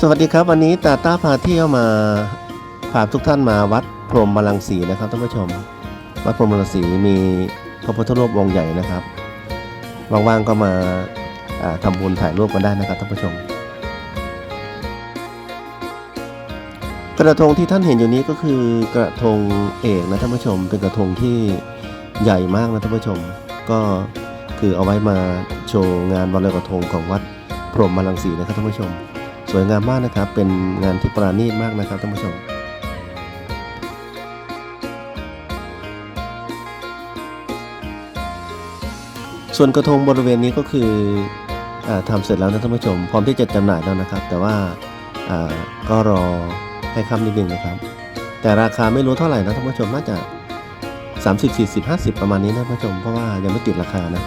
สวัสดีครับ วันนี้ตาต้าพาเที่ยวมาพาทุกท่านมาวัดพรหมบาลังสีนะครับท่านผู้ชม วัดพรหมบาลังสีมีพระพุทธรูปองค์ใหญ่นะครับว่างๆก็มาอ่าทำบุญถ่ายรูปกันได้นะครับท่านผู้ชม กระทงที่ท่านเห็นอยู่นี้ก็คือกระทงเอกนะท่านผู้ชม เป็นกระทงที่ใหญ่มากนะท่านผู้ชม ก็คือเอาไว้มาโชว์งานวันลอยกระทงของวัดพรหมบาลังสีนะครับท่านผู้ชม สวยงามมากนะครับ เป็นงานที่ประณีตมากนะครับท่านผู้ชมส่วนกระทงบริเวณนี้ก็คืออาทำเสร็จแล้วนะท่านผู้ชม พร้อมที่จะจำหน่ายแล้วนะครับ แต่ว่าก็รอให้ค่ำนิดนึงนะครับ แต่ราคาไม่รู้เท่าไหร่นะท่านผู้ชมน่าจะ 30 40 50 ประมาณนี้นะท่านผู้ชมเพราะว่ายังไม่ติดราคานะ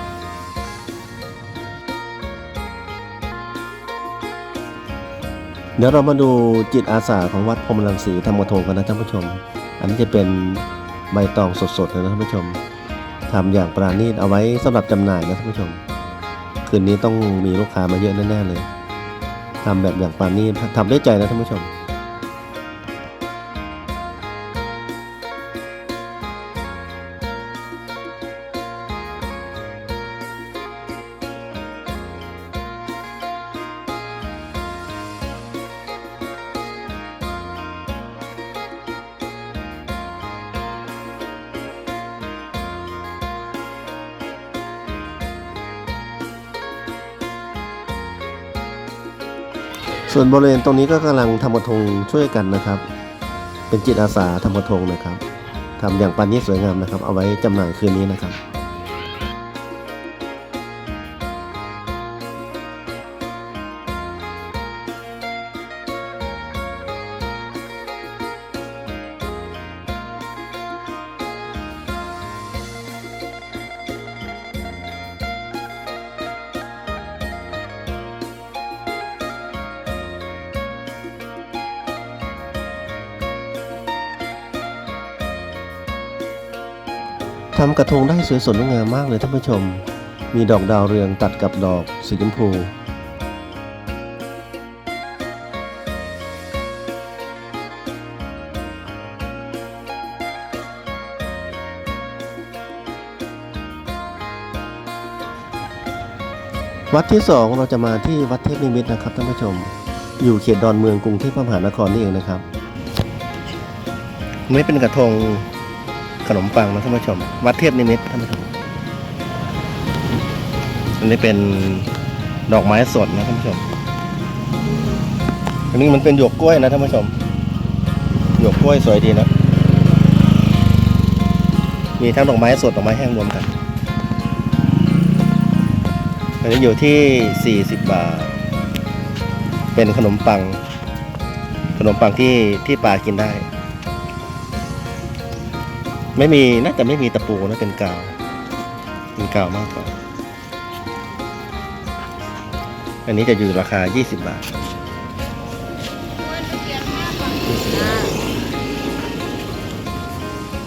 เดี๋ยวเรามาดูจิตอาสาของวัดพรมรังสีธรรมโทกันนะท่านผู้ชม อันนี้จะเป็นใบตองสดๆเลยนะท่านผู้ชมทำอย่างปราณีตเอาไว้สำหรับจำหน่ายนะท่านผู้ชม คืนนี้ต้องมีลูกค้ามาเยอะแน่ๆเลยทำแบบอย่างปราณีตทำด้วยใจนะท่านผู้ชม ส่วนบริเวณตรงนี้ก็กำลังทำกระทงช่วยกันนะครับ เป็นจิตอาสาทำกระทงนะครับทำอย่างปานนี้สวยงามนะครับ เอาไว้จำหน่ายคืนนี้นะครับ ทำกระทงได้สวยสดงามมากเลยท่านผู้ชม มีดอกดาวเรืองตัดกับดอกสีชมพูวัดที่สองเราจะมาที่วัดเทพนิมิตรนะครับท่านผู้ชม อยู่เขตดอนเมืองกรุงเทพมหานครนี่เองนะครับ ไม่เป็นกระทง ขนมปังนะท่านผู้ชม วัดเทพนิมิตท่านผู้ชม อันนี้เป็นดอกไม้สดนะท่านผู้ชม อันนี้มันเป็นหยวกกล้วยนะท่านผู้ชม หยวกกล้วยสวยดีนะ มีทั้งดอกไม้สดดอกไม้แห้งรวมกัน อันนี้อยู่ที่ 40 บาท เป็นขนมปัง ขนมปังที่ที่ปลากินได้ ไม่มีน่าจะไม่มีตะปูนะเป็นกาวเป็นกาวมากกว่า อันนี้จะอยู่ราคา 20 บาท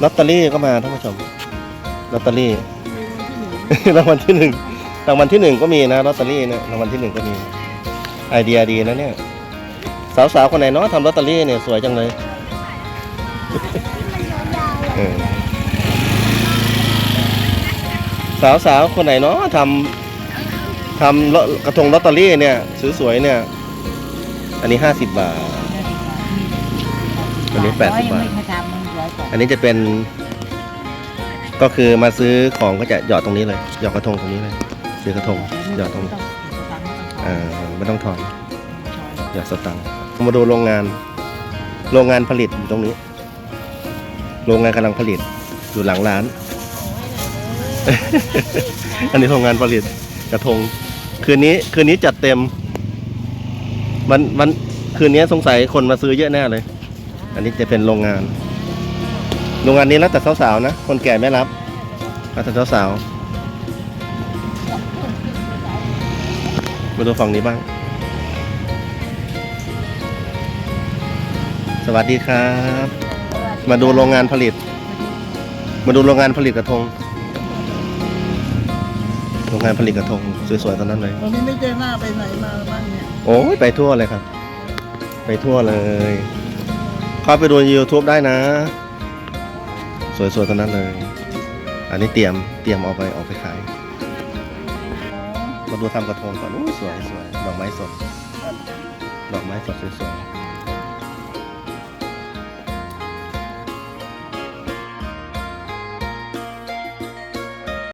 ลอตเตอรี่ก็มาท่านผู้ชม ลอตเตอรี่ รางวัลที่หนึ่งรางวัลที่หนึ่งก็มีนะลอตเตอรี่เนี่ยรางวัลที่หนึ่งก็มี ไอเดียดีนะเนี่ย สาวๆคนไหนเนาะทำลอตเตอรี่เนี่ยสวยจังเลย เออ สาวๆคนไหนเนาะทำทำลอกระทงลอตเตอรี่เนี่ยสวยๆเนี่ย อันนี้ห้าสิบบาท อันนี้แปดสิบบาทไม่ทำมันร้อยกว่าอันนี้จะเป็น ก็คือมาซื้อของก็จะหยอดตรงนี้เลย หยอดกระทงตรงนี้เลย ซื้อกระทง หยอดตรงเอ่าไม่ต้องถอนหยอดสตังค์มาดูโรงงาน โรงงานผลิตอยู่ตรงนี้ โรงงานกำลังผลิตอยู่หลังร้าน อันนี้โรงงานผลิตกระทง คืนนี้คืนนี้จัดเต็ม วันวันคืนนี้สงสัยคนมาซื้อเยอะแน่เลย อันนี้จะเป็นโรงงาน โรงงานนี้แล้วแต่สาวๆนะ คนแก่ไม่รับแล้วแต่สาวๆมาดูฝั่งนี้บ้าง สวัสดีครับ มาดูโรงงานผลิต มาดูโรงงานผลิตกระทง โรงงานผลิตกระทงสวยๆตอนนั้นเลยตอนนี้ไม่เจอหน้าไปไหนมาบ้างเนี่ยโอ้ยไปทั่วเลยครับ ไปทั่วเลยเข้าไปดูใน YouTube ได้นะ สวยๆทั้งนั้นเลย อันนี้เตรียมเตรียมเอาไปเอาไปขายมาดูทำกระทงก่อนอู้สวยสวยดอกไม้สดดอกไม้สดสวย